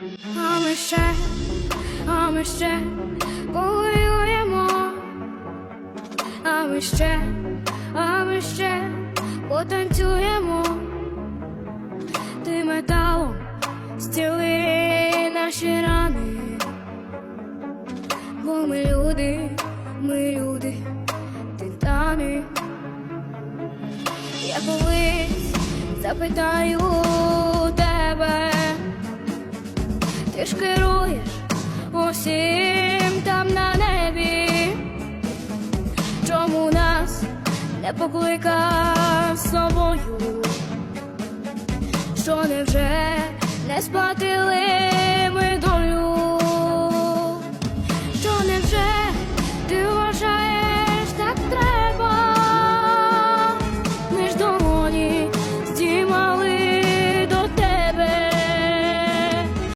А ми ще, а ми ще повоюємо, а ми ще, а ми ще потанцюємо, ти металом стіли наші рани, бо ми люди, ми люди, титани. Я колись запитаю ти ж керуєш усім там на небі, чому нас не покликав з собою, що не сплатили